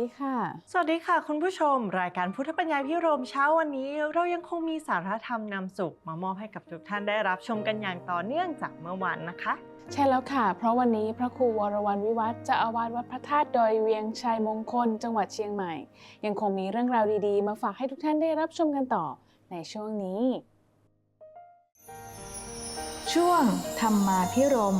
ดีค่ะ สวัสดีค่ะ คุณผู้ชม รายการพุทธปัญญาพิรมเช้าวันนี้ เรายังคงมีสาระธรรมนำสุข มามอบให้กับทุกท่านได้รับชมกันอย่างต่อเนื่องจากเมื่อวานนะคะ ใช่แล้วค่ะ เพราะวันนี้พระครูวรวรรณวิวัฒน์เจะอาวาสวัดพระธาตุดอยเวียงชัยมงคล จังหวัดเชียงใหม่ ยังคงมีเรื่องราวดีๆ มาฝากให้ทุกท่านได้รับชมกันต่อในช่วงนี้ ช่วงธรรมาพิรม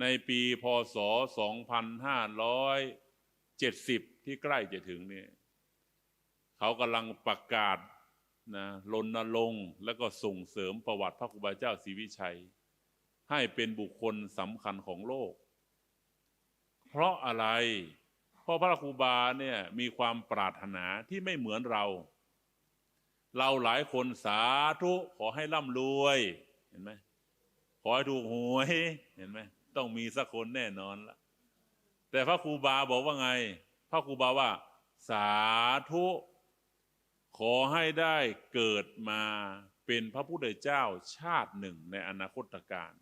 ในปีพศ 2570 ที่ใกล้จะถึงนี่เขากำลังประกาศนะรณรงค์และก็ส่งเสริมประวัติพระครูบาเจ้าศรีวิชัย ให้เป็นบุคคลสำคัญของโลก เพราะอะไร เพราะพระครูบาเนี่ยมีความปรารถนาที่ไม่เหมือนเรา เราหลายคนสาธุขอให้ร่ำรวย เห็นไหมขอให้ถูกหวย เห็นไหม ต้องมีสักคนแน่นอนละแต่พระครูบาบอกว่าไง พระครูบาว่า สาธุ ขอให้ได้เกิดมาเป็นพระพุทธเจ้าชาติหนึ่งในอนาคตการ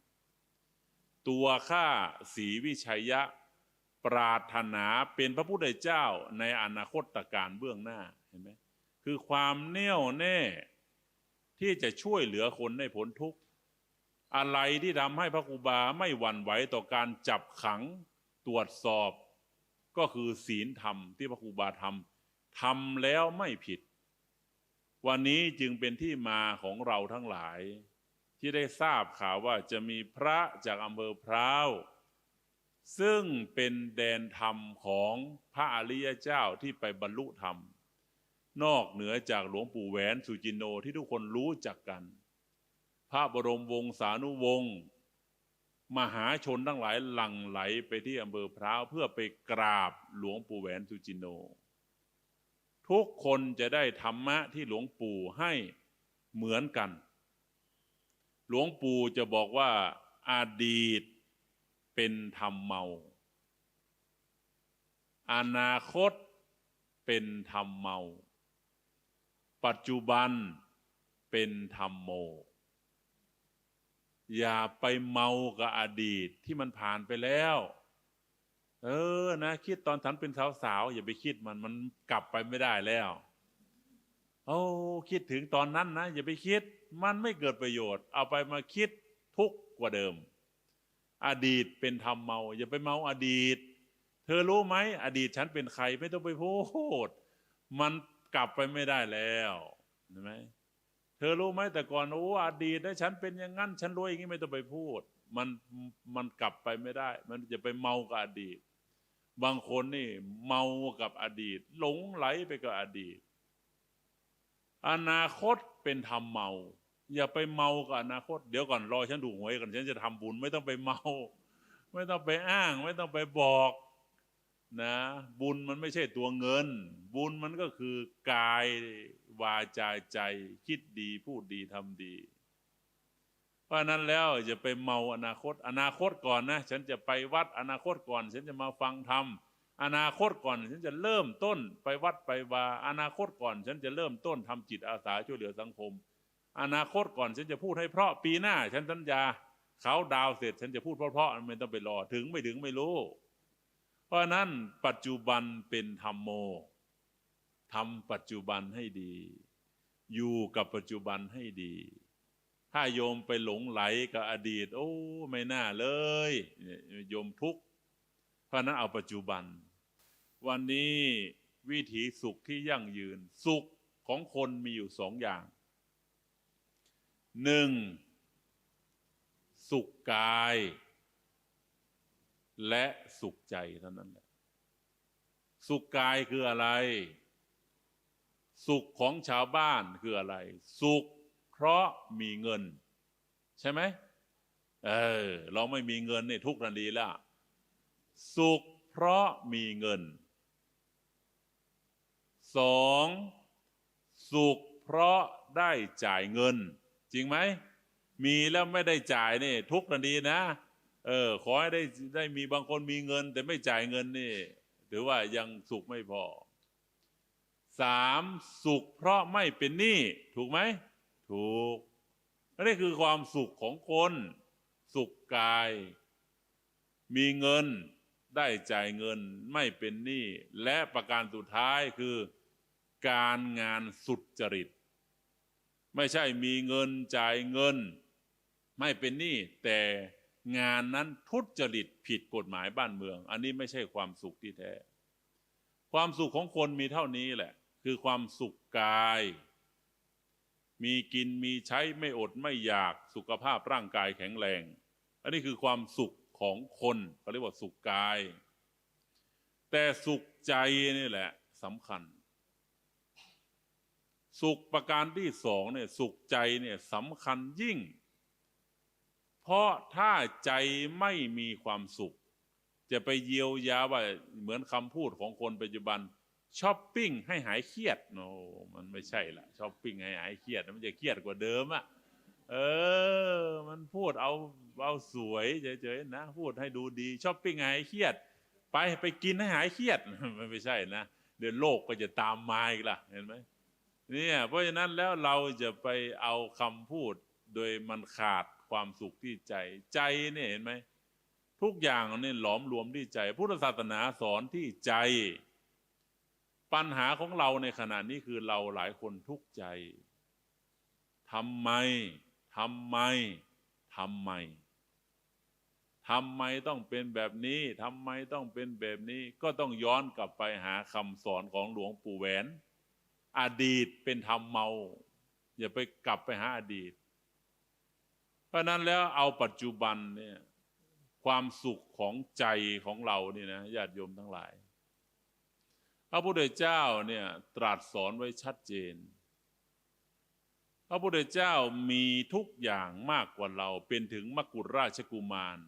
ตัวข้าศรีวิชัยยะปรารถนาเป็นพระพุทธเจ้าในอนาคตการเบื้องหน้าเห็นไหมคือความแน่วแน่ที่จะช่วยเหลือคนให้พ้นทุกข์ อะไรที่ทำให้พระครูบาไม่หวั่นไหวต่อการจับขังตรวจสอบ ก็คือศีลธรรมที่พระครูบาทำทำแล้วไม่ผิด วันนี้จึงเป็นที่มาของเราทั้งหลาย ที่ได้ทราบข่าวว่าจะมีพระจากอำเภอพร้าวซึ่งเป็นแดนธรรมของพระอริยเจ้าที่ไปบรรลุธรรม นอกเหนือจากหลวงปู่แหวนสุจินโนที่ทุกคนรู้จักกัน พระบรมวงศานุวงศ์มหาชนทั้งหลายหลั่งไหลไปที่อำเภอพร้าวเพื่อไปกราบหลวงปู่แหวนสุจินโน ทุกคนจะได้ธรรมะที่หลวงปู่ให้เหมือนกัน หลวงปู่จะบอกว่าอาดีตเป็นธรรมเมา อนาคตเป็นธรรมเมา ปัจจุบันเป็นธรรมโม อย่าไปเมากับอดีตที่มันผ่านไปแล้ว เออนะคิดตอนฉันเป็นสาวๆอย่าไปคิดมันมันกลับไปไม่ได้แล้วโอ้คิดถึงตอนนั้นนะอย่าไปคิด มันไม่เกิดประโยชน์ เอาไปมาคิดทุกข์กว่าเดิม อดีตเป็นธรรมเมา อย่าไปเมาอดีต เธอรู้ไหมอดีตฉันเป็นใครไม่ต้องไปพูด มันกลับไปไม่ได้แล้วเห็นไหม เธอรู้ไหมแต่ก่อนโอ้อดีตนะฉันเป็นอย่างนั้น ฉันรวยอย่างนี้ไม่ต้องไปพูด มันมันกลับไปไม่ได้ มันจะไปเมากับอดีต บางคนนี่เมากับอดีต หลงไหลไปกับอดีต อนาคตเป็นทำเมา อย่าไปเมากับอนาคต เดี๋ยวก่อนรอฉันดูหวยก่อนฉันจะทำบุญ ไม่ต้องไปเมา ไม่ต้องไปอ้าง ไม่ต้องไปบอก นะบุญมันไม่ใช่ตัวเงิน บุญมันก็คือกายวาจาใจ คิดดีพูดดีทำดี เพราะนั้นแล้วจะไปเมาอนาคต อนาคตก่อนนะ ฉันจะไปวัดอนาคตก่อน ฉันจะมาฟังธรรมอนาคตก่อน ฉันจะเริ่มต้นไปวัดไปวาอนาคตก่อน ฉันจะเริ่มต้นทำจิตอาสาช่วยเหลือสังคม อนาคตก่อนฉันจะพูดให้เพราะปีหน้า ฉันสัญญาเขาดาวเสร็จ ฉันจะพูดเพราะๆไม่ต้องไปรอถึงไม่ถึงไม่รู้ เพราะนั้นปัจจุบันเป็นธรรมโมทำปัจจุบันให้ดี อยู่กับปัจจุบันให้ดี ถ้าโยมไปหลงไหลกับอดีต โอ้ไม่น่าเลยโยมทุกข์เพราะนั้นเอาปัจจุบัน วันนี้วิถีสุขที่ยั่งยืน สุขของคนมีอยู่สองอย่างหนึ่งสุขกาย และสุขใจเท่านั้นแหละ สุขกายคืออะไร สุขของชาวบ้านคืออะไร สุขเพราะมีเงิน ใช่ไหมเออเราไม่มีเงินนี่ทุกข์ทันทีแล้วสุขเพราะมีเงินสองสุขเพราะได้จ่ายเงิน จริงไหม มีแล้วไม่ได้จ่ายนี่ทุกข์ทันทีนะ เออขอให้ได้ได้มีบางคนมีเงิน แต่ไม่จ่ายเงินนี่ถือว่ายังสุขไม่พอสามสุขเพราะไม่เป็นหนี้ถูกไหมถูกนนี้คือความสุขของคน สุขกาย มีเงินได้จ่ายเงินไม่เป็นหนี้และประการสุดท้ายคือ การงานสุดจริต ไม่ใช่มีเงินจ่ายเงิน ไม่เป็นหนี้แต่ งานนั้นทุจริตผิดกฎหมายบ้านเมือง อันนี้ไม่ใช่ความสุขที่แท้ ความสุขของคนมีเท่านี้แหละ คือความสุขกาย มีกินมีใช้ไม่อดไม่อยากสุขภาพร่างกายแข็งแรง อันนี้คือความสุขของคนเขาเรียกว่าสุขกาย แต่สุขใจนี่แหละสำคัญ สุขประการที่สองเนี่ยสุขใจเนี่ยสำคัญยิ่ง เพราะถ้าใจไม่มีความสุข จะไปเยียวยาว่าเหมือนคำพูดของคนปัจจุบันช้อปปิ้งให้หายเครียดโนมันไม่ใช่ละช้อปปิ้งให้หายเครียด มันจะเครียดกว่าเดิมอะเออ มันพูดเอาเอาสวยเฉยๆนะ พูดให้ดูดีช้อปปิ้งให้หายเครียด ไปไปกินให้หายเครียดมันไม่ใช่นะเดี๋ยวโลกก็จะตามมาอีกล่ะเห็นไหมเนี่ยเพราะฉะนั้นแล้วเราจะไปเอาคำพูดโดยมันขาด ความสุขที่ใจ ใจเนี่ยเห็นไหมทุกอย่างเนี่ยหลอมรวมที่ใจ พุทธศาสนาสอนที่ใจ ปัญหาของเราในขณะนี้คือเราหลายคนทุกข์ใจทำไมทำไมทำไมทำไมต้องเป็นแบบนี้ทำไมต้องเป็นแบบนี้ ก็ต้องย้อนกลับไปหาคำสอนของหลวงปู่แหวน อดีตเป็นธรรมเมา อย่าไปกลับไปหาอดีต เพราะนั้นแล้วเอาปัจจุบันเนี่ยความสุขของใจของเราเนี่ยนะญาติโยมทั้งหลาย พระพุทธเจ้าเนี่ยตรัสสอนไว้ชัดเจน พระพุทธเจ้ามีทุกอย่างมากกว่าเราเป็นถึงมกุฎราชกุมาร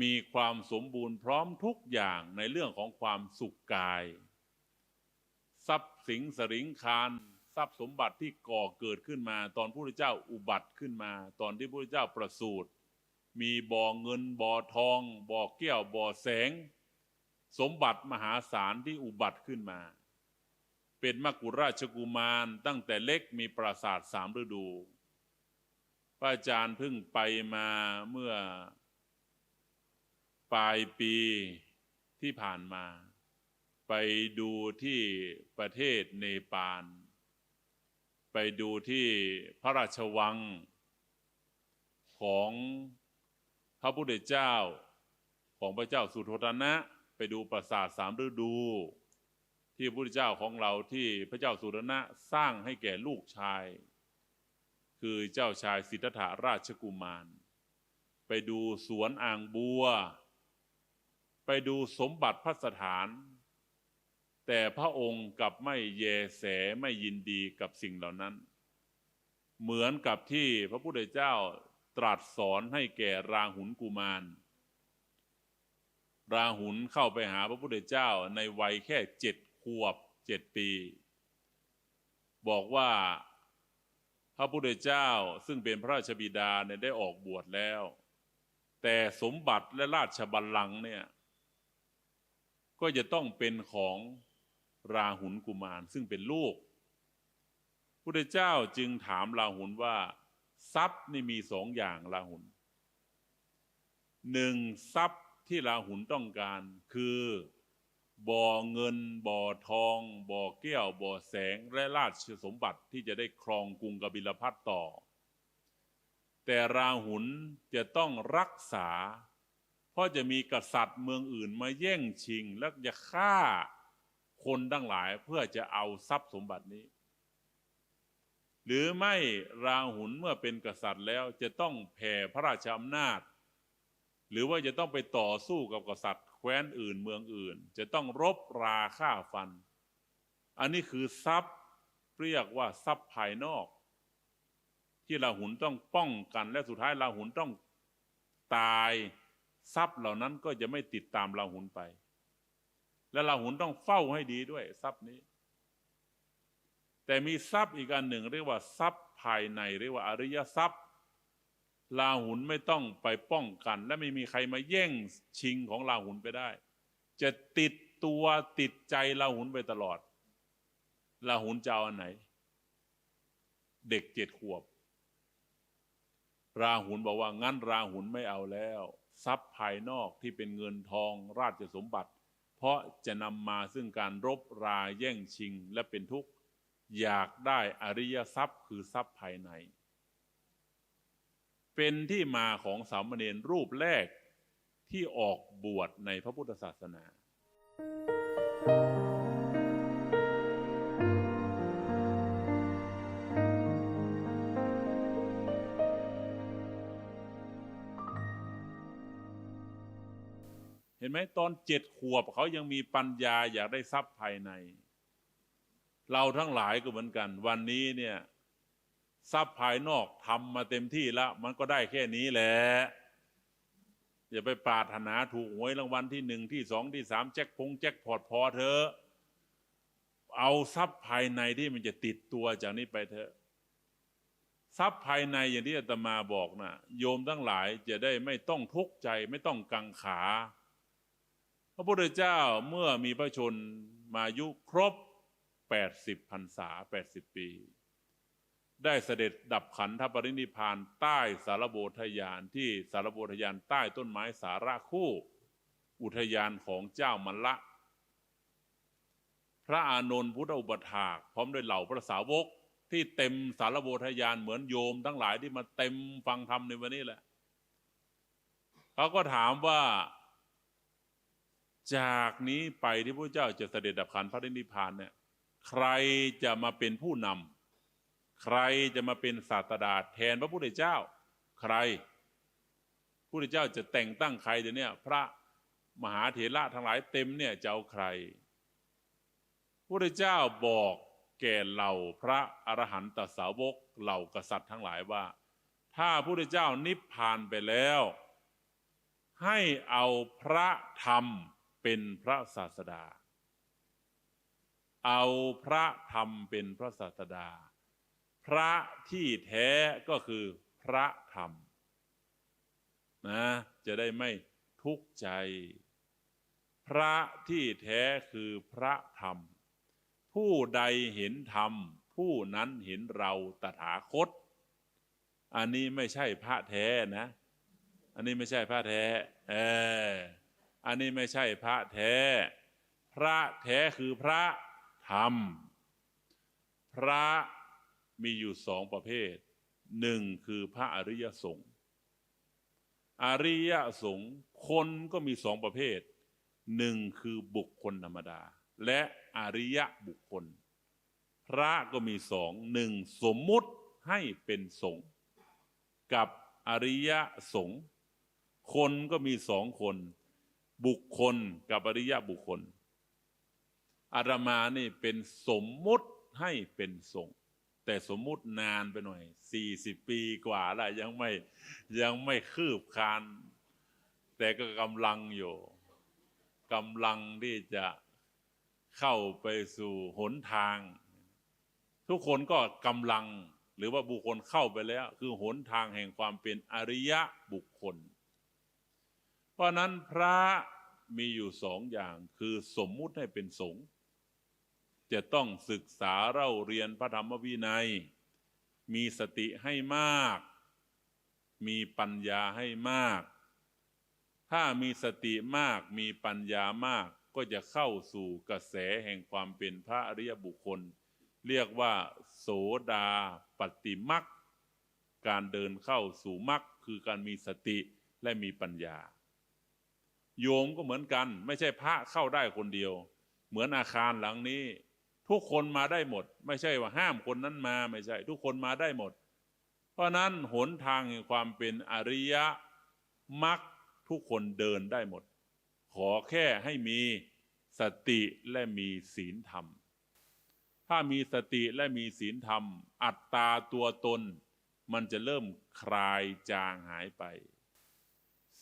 มีความสมบูรณ์พร้อมทุกอย่างในเรื่องของความสุขกาย ทรัพย์สิงสริงคาร ทรัพย์สมบัติที่ก่อเกิดขึ้นมา ตอนพระพุทธเจ้าอุบัติขึ้นมา ตอนที่พระพุทธเจ้าประสูติมีบ่อเงินบ่อทองบ่อแก้วบ่อแสง สมบัติมหาศาลที่อุบัติขึ้นมา เป็นมกุฎราชกุมารตั้งแต่เล็กมีปราสาทสามฤดูพระอาจารย์เพิ่งไปมาเมื่อ ปลายปีที่ผ่านมา ไปดูที่ประเทศเนปาล ไปดูที่พระราชวังของพระพุทธเจ้าของพระเจ้าสุโธทนะ ไปดูปราสาทสามฤดู ที่พระพุทธเจ้าของเราที่พระเจ้าสุโธทนะสร้างให้แก่ลูกชาย คือเจ้าชายสิทธัตถาราชกุมาร ไปดูสวนอ่างบัว ไปดูสมบัติพระสถาน แต่พระองค์กลับไม่แยแสไม่ยินดีกับสิ่งเหล่านั้น เหมือนกับที่พระพุทธเจ้าตรัสสอนให้แก่ราหุลกุมาร ราหุลเข้าไปหาพระพุทธเจ้าในวัยแค่เจ็ดขวบเจ็ดปี บอกว่าพระพุทธเจ้าซึ่งเป็นพระราชบิดาเนี่ยได้ออกบวชแล้ว แต่สมบัติและราชบัลลังก์เนี่ยก็จะต้องเป็นของ ราหุลกุมารซึ่งเป็นลูกพุทธเจ้าจึงถามราหุลว่า ทรัพย์นี่มีสองอย่างราหุลหนึ่งทรัพย์ที่ราหุลต้องการคือบ่อเงินบ่อทอง บ่อแก้วบ่อแสงและราชสมบัติที่จะได้ครองกรุงกบิลพัทต่อ แต่ราหุลจะต้องรักษา เพราะจะมีกษัตริย์เมืองอื่นมาแย่งชิงและจะฆ่า คนทั้งหลายเพื่อจะเอาทรัพย์สมบัตินี้ หรือไม่ราหุลเมื่อเป็นกษัตริย์แล้วจะต้องแผ่พระราชอำนาจ หรือว่าจะต้องไปต่อสู้กับกษัตริย์แคว้นอื่นเมืองอื่น จะต้องรบราฆ่าฟัน อันนี้คือทรัพย์เรียกว่าทรัพย์ภายนอก ที่ราหุลต้องป้องกันและสุดท้ายราหุลต้องตายทรัพย์เหล่านั้นก็จะไม่ติดตามราหุลไป และราหุลต้องเฝ้าให้ดีด้วย ทรัพย์นี้ แต่มีทรัพย์อีกอันหนึ่ง เรียกว่าทรัพย์ภายในเรียกว่าอริยทรัพย์ลาหุนไม่ต้องไปป้องกัน และไม่มีใครมาแย่งชิงของลาหุนไปได้ จะติดตัวติดใจลาหุนไปตลอดลาหุนจะเอาอันไหน เด็กเจ็ดขวบ ราหุนบอกว่างั้นราหุนไม่เอาแล้ว ทรัพย์ภายนอกที่เป็นเงินทองราชสมบัติ ราะจะนำมาซึ่งการรบราแย่งชิงและเป็นทุกข์ อยากได้อริยทรัพย์คือทรัพย์ภายใน เป็นที่มาของสามเณรรูปแรกที่ออกบวชในพระพุทธศาสนาเห็นไหมตอนเจ็ดขวบเขายังมีปัญญาอยากได้ทรัพย์ภายใน เราทั้งหลายก็เหมือนกัน วันนี้เนี่ยทรัพย์ภายนอกทำมาเต็มที่แล้ว มันก็ได้แค่นี้แหละอย่าไปปรารถนาถูกหวยรางวัลที่หนึ่งที่สองที่สามแจ็คพงแจ็คพอตพอเธอะเอาทรัพย์ภายในที่มันจะติดตัวจากนี้ไปเถอะทรัพย์ภายในอย่างที่อาตมาบอกนะโยมทั้งหลายจะได้ไม่ต้องทุกข์ใจไม่ต้องกังขา พระพุทธเจ้าเมื่อมีพระชนมายุครบ 80พรรษา 80 ปี ได้เสด็จดับขันธปรินิพานใต้สารโบทยานที่สารโบทยานใต้ต้นไม้สาระคู่ อุทยานของเจ้ามันละ พระอานนท์พุทธอุปถาก พร้อมด้วยเหล่าพระสาวกที่เต็มสารโบทยานเหมือนโยมทั้งหลายที่มาเต็มฟังธรรมในวันนี้แหละเขาก็ถามว่า จากนี้ไปที่พระเจ้าจะเสด็จดับขันพระนิพพานเนี่ยใครจะมาเป็นผู้นำใครจะมาเป็นศาสดาแทนพระพุทธเจ้า ใครพระพุทธเจ้าจะแต่งตั้งใครเดี๋ยวนี้พระมหาเถระทั้งหลายเต็มเนี่ยจะเอาใครพระพุทธเจ้าบอกแก่เหล่าพระอรหันตสาวกเหล่ากษัตริย์ทั้งหลายว่า ถ้าพระพุทธเจ้านิพพานไปแล้ว ให้เอาพระธรรม เป็นพระศาสดา เอาพระธรรมเป็นพระศาสดา พระที่แท้ก็คือพระธรรมนะจะได้ไม่ทุกข์ใจ พระที่แท้คือพระธรรม ผู้ใดเห็นธรรม ผู้นั้นเห็นเราตถาคต อันนี้ไม่ใช่พระแท้นะ อันนี้ไม่ใช่พระแท้ เออ อันนี้ไม่ใช่พระแท้ พระแท้คือพระธรรม พระมีอยู่สองประเภทหนึ่งคือพระอริยสงฆ์อริยสงฆ์คนก็มีสองประเภทหนึ่งคือบุคคลธรรมดา และอริยบุคคล พระก็มีสองหนึ่งสมมุติให้เป็นสงฆ์กับอริยสงฆ์คนก็มีสองคน บุคคลกับอริยบุคคล อาตมานี่เป็นสมมุติให้เป็นสงฆ์แต่สมมุตินานไปหน่อยสี่สิบปีกว่าแล้วยังไม่ยังไม่คืบคลาน แต่ก็กำลังอยู่กำลังที่จะเข้าไปสู่หนทาง ทุกคนก็กำลังหรือว่าบุคคลเข้าไปแล้ว คือหนทางแห่งความเป็นอริยะบุคคล เพราะนั้นพระมีอยู่สองอย่างคือสมมุติให้เป็นสงฆ์จะต้องศึกษาเล่าเรียนพระธรรมวินัย มีสติให้มาก มีปัญญาให้มาก ถ้ามีสติมากมีปัญญามากก็จะเข้าสู่กระแสแห่งความเป็นพระอริยบุคคล เรียกว่า โสดาปฏิมักการเดินเข้าสู่มักคือการมีสติและมีปัญญา โยมก็เหมือนกัน ไม่ใช่พระเข้าได้คนเดียว เหมือนอาคารหลังนี้ ทุกคนมาได้หมด ไม่ใช่ว่าห้ามคนนั้นมาไม่ใช่ ทุกคนมาได้หมด เพราะนั้นหนทางแห่งความเป็นอริยมักทุกคนเดินได้หมด ขอแค่ให้มีสติและมีศีลธรรม ถ้ามีสติและมีศีลธรรม อัตตาตัวตน มันจะเริ่มคลายจางหายไป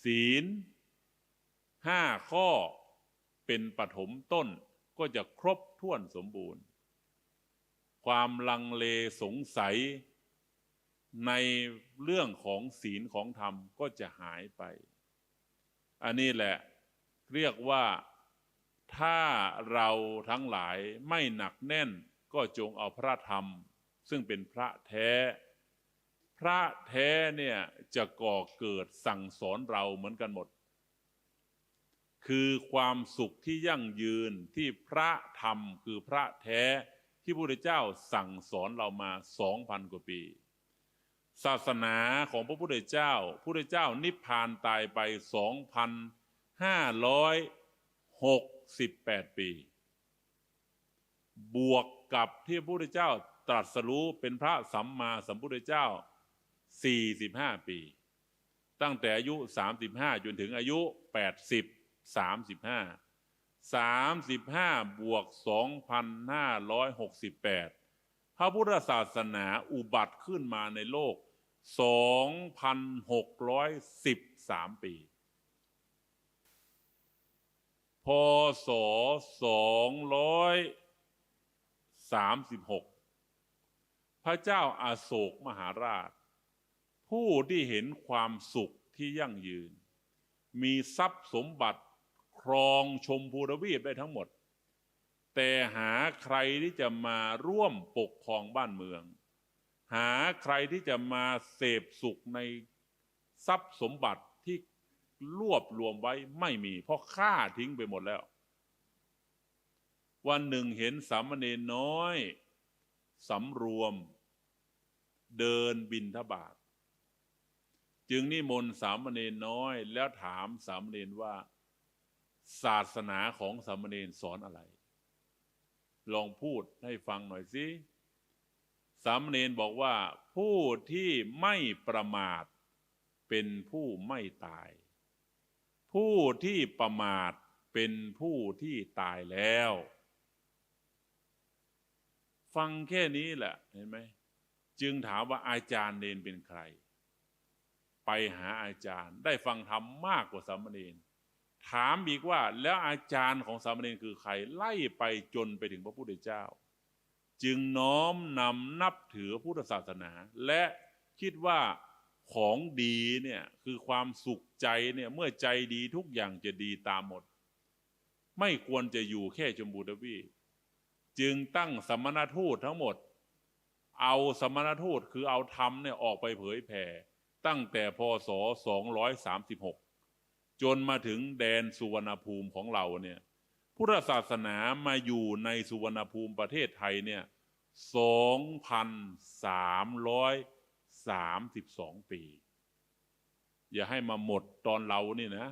ศีล ห้าข้อเป็นปฐมต้นก็จะครบถ้วนสมบูรณ์ ความลังเลสงสัยในเรื่องของศีลของธรรมก็จะหายไป อันนี้แหละเรียกว่าถ้าเราทั้งหลายไม่หนักแน่นก็จงเอาพระธรรม ซึ่งเป็นพระแท้ พระแท้เนี่ยจะก่อเกิดสั่งสอนเราเหมือนกันหมด คือความสุขที่ยั่งยืนที่พระธรรมคือพระแท้ที่พระพุทธเจ้าสั่งสอนเรามาสองพันกว่าปี ศาสนาของพระพุทธเจ้าพระพุทธเจ้านิพพานตายไปสองพันห้าร้อยหกสิบแปดปี บวกกับที่พระพุทธเจ้าตรัสรู้เป็นพระสัมมาสัมพุทธเจ้า45ปี ตั้งแต่อายุ35จนถึงอายุ80 35 35บ สามสิบห้าสามสิบห้าบวกสองพันห้าร้อยหกสิบแปดพระพุทธศาสนาอุบัติขึ้นมาในโลกสองพันหกร้อยสิบสามปีพศสองร้อยสามสิบหกพระเจ้าอาโศกมหาราช ผู้ที่เห็นความสุขที่ยั่งยืน มีทรัพย์สมบัติ ครองชมพูทวีปได้ทั้งหมด แต่หาใครที่จะมาร่วมปกครองบ้านเมือง หาใครที่จะมาเสพสุขในทรัพย์สมบัติที่รวบรวมไว้ไม่มี เพราะฆ่าทิ้งไปหมดแล้ว วันหนึ่งเห็นสามเณรน้อยสำรวม เดินบินทบาท จึงนิมนต์สามเณรน้อย แล้วถามสามเณรว่า ศาสนาของสามเณรสอนอะไร ลองพูดให้ฟังหน่อยสิสามเณรบอกว่าผู้ที่ไม่ประมาท เป็นผู้ไม่ตาย ผู้ที่ประมาทเป็นผู้ที่ตายแล้ว ฟังแค่นี้แหละเห็นไหมจึงถามว่าอาจารย์เนนเป็นใคร ไปหาอาจารย์ได้ฟังธรรมมากกว่าสามเณร ถามอีกว่าแล้วอาจารย์ของสามเณรคือใคร ไล่ไปจนไปถึงพระพุทธเจ้า จึงน้อมนำนับถือพุทธศาสนา และคิดว่าของดีเนี่ยคือความสุขใจเนี่ยเมื่อใจดีทุกอย่างจะดีตามหมด ไม่ควรจะอยู่แค่ชมพูทวีจึงตั้งสมณทูตทั้งหมด เอาสมณทูตคือเอาธรรมเนี่ยออกไปเผยแผ่ตั้งแต่พศ 236 จนมาถึงแดนสุวรรณภูมิของเราเนี่ยพุทธศาสนามาอยู่ในสุวรรณภูมิประเทศไทยเนี่ย2,332ปี อย่าให้มาหมดตอนเรานี่นะ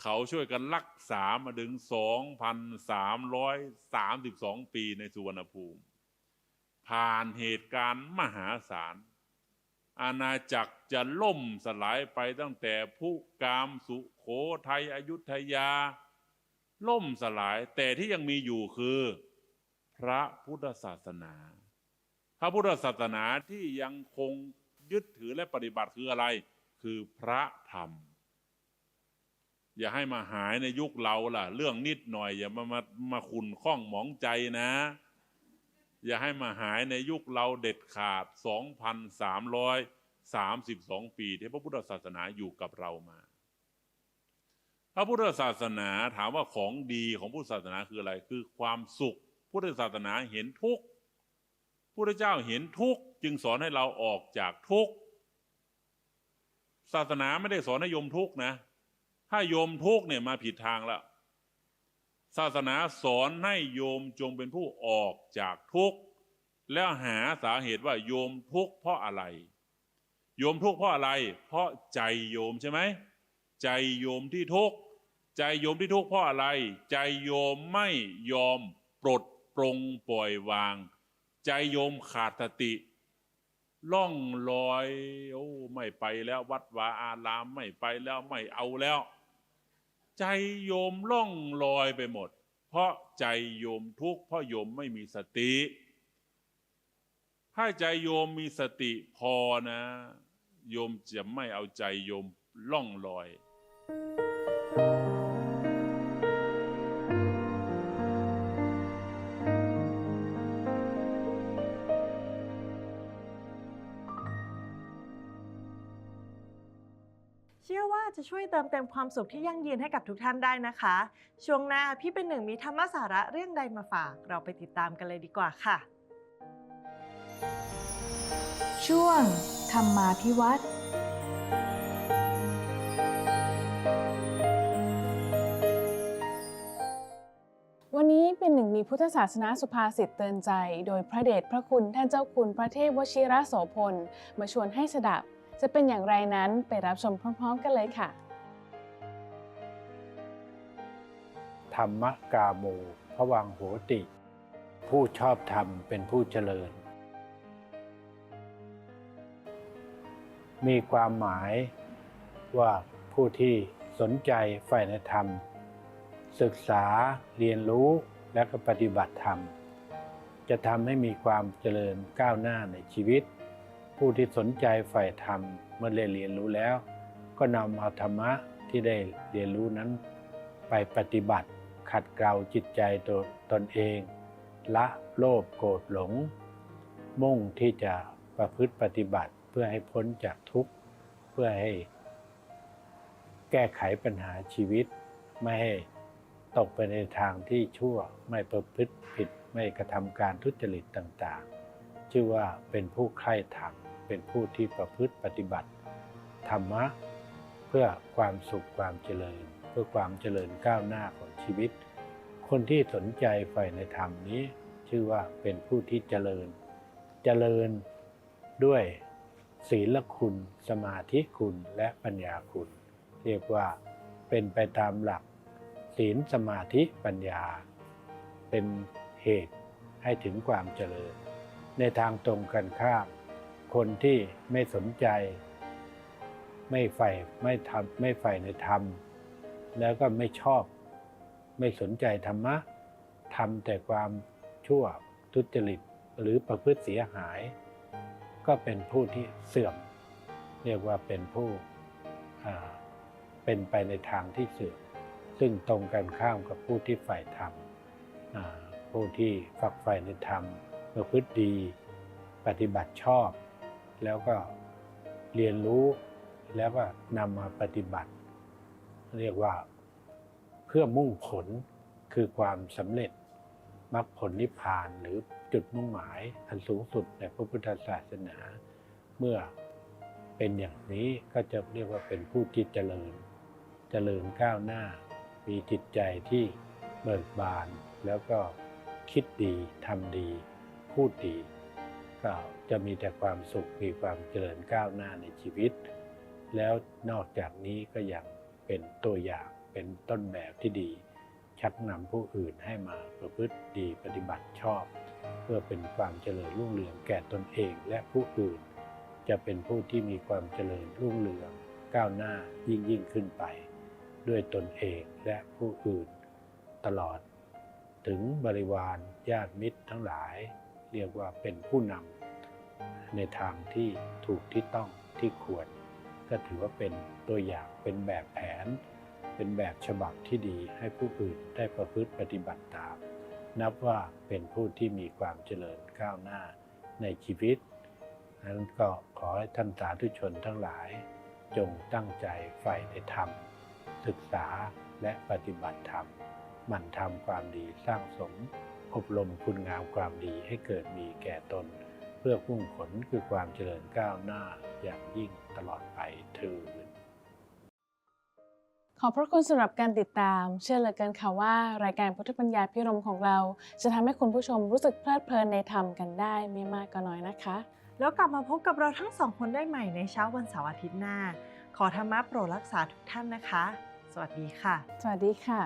เขาช่วยกันรักษามาถึง2,332ปีในสุวรรณภูมิ ผ่านเหตุการณ์มหาศาล อาณาจักรจะล่มสลายไปตั้งแต่ผู้กามสุโขทัยอยุธยา ล่มสลายแต่ที่ยังมีอยู่คือ พระพุทธศาสนา พระพุทธศาสนาที่ยังคงยึดถือและปฏิบัติคืออะไร คือพระธรรม อย่าให้มาหายในยุคเราล่ะ เรื่องนิดหน่อย อย่ามามามาขุนข้องหมองใจนะ อย่าให้มาหายในยุคเราเด็ดขาด 2,332 ปีที่พระพุทธศาสนาอยู่กับเรามา พระพุทธศาสนาถามว่าของดีของพุทธศาสนาคืออะไร คือความสุข พุทธศาสนาเห็นทุกข์พุทธเจ้าเห็นทุกข์จึงสอนให้เราออกจากทุกข์ศาสนาไม่ได้สอนให้โยมทุกข์นะ ถ้าโยมทุกข์เนี่ยมาผิดทางแล้ว ศาสนาสอนให้โยมจงเป็นผู้ออกจากทุกข์ แล้วหาสาเหตุว่าโยมทุกข์เพราะอะไร โยมทุกข์เพราะอะไร เพราะใจโยมใช่ไหมใจโยมที่ทุกข์ใจโยมที่ทุกข์เพราะอะไร ใจโยมไม่ยอมปลดปรงปล่อยวาง ใจโยมขาดสติ ล่องลอย โอ้ไม่ไปแล้ววัดวาอารามไม่ไปแล้วไม่เอาแล้ว ใจโยมล่องลอยไปหมด เพราะใจโยมทุกข์เพราะโยมไม่มีสติ ถ้าใจโยมมีสติพอนะ โยมจะไม่เอาใจโยมล่องลอย เชื่อว่าจะช่วยเติมเต็มความสุขที่ยั่งยืนให้กับทุกท่านได้นะคะ ช่วงหน้าพี่เป็นหนึ่งมีธรรมสาระเรื่องใดมาฝาก เราไปติดตามกันเลยดีกว่าค่ะ ช่วง ธรรมาพิวัตรวันนี้เป็นหนึ่งมีพุทธศาสนาสุภาษิตเตือนใจ โดยพระเดชพระคุณท่านเจ้าคุณพระเทพวชิระโสพล มาชวนให้สดับ จะเป็นอย่างไรนั้นไปรับชมพร้อม ๆ กันเลยค่ะ ธรรมกาโมพระวังโหติ ผู้ชอบธรรมเป็นผู้เจริญ มีความหมายว่าผู้ที่สนใจใฝ่ในธรรม ศึกษาเรียนรู้และก็ปฏิบัติธรรม จะทำให้มีความเจริญก้าวหน้าในชีวิต ผู้ที่สนใจใฝ่ธรรมเมื่อได้เรียนรู้แล้ว ก็นำเอาธรรมะที่ได้เรียนรู้นั้น ไปปฏิบัติขัดเกลาจิตใจตัวตนเอง ละโลภโกรธหลง มุ่งที่จะประพฤติปฏิบัติเพื่อให้พ้นจากทุกข์ เพื่อให้ แก้ไขปัญหาชีวิต ไม่ให้ตกไปในทางที่ชั่วไม่ประพฤติผิดไม่กระทำการทุจริตต่างๆ ชื่อว่าเป็นผู้ใคร่ธรรม เป็นผู้ที่ประพฤติปฏิบัติ ธรรมะ เพื่อความสุขความเจริญ เพื่อความเจริญก้าวหน้าของชีวิต คนที่สนใจใฝ่ในธรรมนี้ ชื่อว่าเป็นผู้ที่เจริญ เจริญด้วยศีลคุณ สมาธิคุณและปัญญาคุณ เรียกว่าเป็นไปตามหลัก ศีลสมาธิปัญญา เป็นเหตุให้ถึงความเจริญ ในทางตรงกันข้าม คนที่ไม่สนใจ ไม่ใฝ่ไม่ทำไม่ใฝ่ในธรรม แล้วก็ไม่ชอบ ไม่สนใจธรรมะทำแต่ความชั่วทุจริตหรือประพฤติเสียหาย ก็เป็นผู้ที่เสื่อม เรียกว่าเป็นผู้เป็นไปในทางที่เสื่อม ซึ่งตรงกันข้ามกับผู้ที่ใฝ่ธรรมผู้ที่ฝักใฝ่ในธรรมประพฤติดี ปฏิบัติชอบ แล้วก็เรียนรู้แล้วก็นำมาปฏิบัติ เรียกว่าเพื่อมุ่งผลคือความสำเร็จมรรคผลนิพพานหรือจุดมุ่งหมายอันสูงสุดในพระพุทธศาสนา เมื่อเป็นอย่างนี้ก็จะเรียกว่าเป็นผู้ที่เจริญ เจริญก้าวหน้า มีจิตใจที่เบิกบาน แล้วก็คิดดีทำดี พูดดี ก็จะมีแต่ความสุขมีความเจริญก้าวหน้าในชีวิต แล้วนอกจากนี้ก็ยังเป็นตัวอย่างเป็นต้นแบบที่ดี ชักนำผู้อื่นให้มาประพฤติดีปฏิบัติชอบ เพื่อเป็นความเจริญรุ่งเรืองแก่ตนเองและผู้อื่น จะเป็นผู้ที่มีความเจริญรุ่งเรืองก้าวหน้ายิ่งยิ่งขึ้นไป ด้วยตนเองและผู้อื่น ตลอด ถึงบริวารญาติมิตรทั้งหลาย เรียกว่าเป็นผู้นำ ในทางที่ถูกที่ต้องที่ควร ก็ถือว่าเป็นตัวอย่างเป็นแบบแผน เป็นแบบฉบับที่ดีให้ผู้อื่นได้ประพฤติปฏิบัติตาม นับว่าเป็นผู้ที่มีความเจริญก้าวหน้าในชีวิตนั้นก็ขอให้ท่านสาธุชนทั้งหลาย จงตั้งใจใฝ่ในธรรม ศึกษาและปฏิบัติธรรมหมั่นทำความดีสร้างสม อบรมคุณงามความดีให้เกิดมีแก่ตน พื่อพุ่งผลคือความเจริญก้าวหน้าอย่างยิ่งตลอดไปเถิดขอบพระคุณสำหรับการติดตาม เชื่อเหลือเกินค่ะว่ารายการพุทธปัญญาพิรมของเรา จะทำให้คุณผู้ชมรู้สึกเพลิดเพลินในธรรมกันได้ไม่มากก็น้อยนะคะ แล้วกลับมาพบกับเราทั้งสองคนได้ใหม่ในเช้าวันเสาร์อาทิตย์หน้า ขอธรรมะโปรดรักษาทุกท่านนะคะ สวัสดีค่ะ สวัสดีค่ะ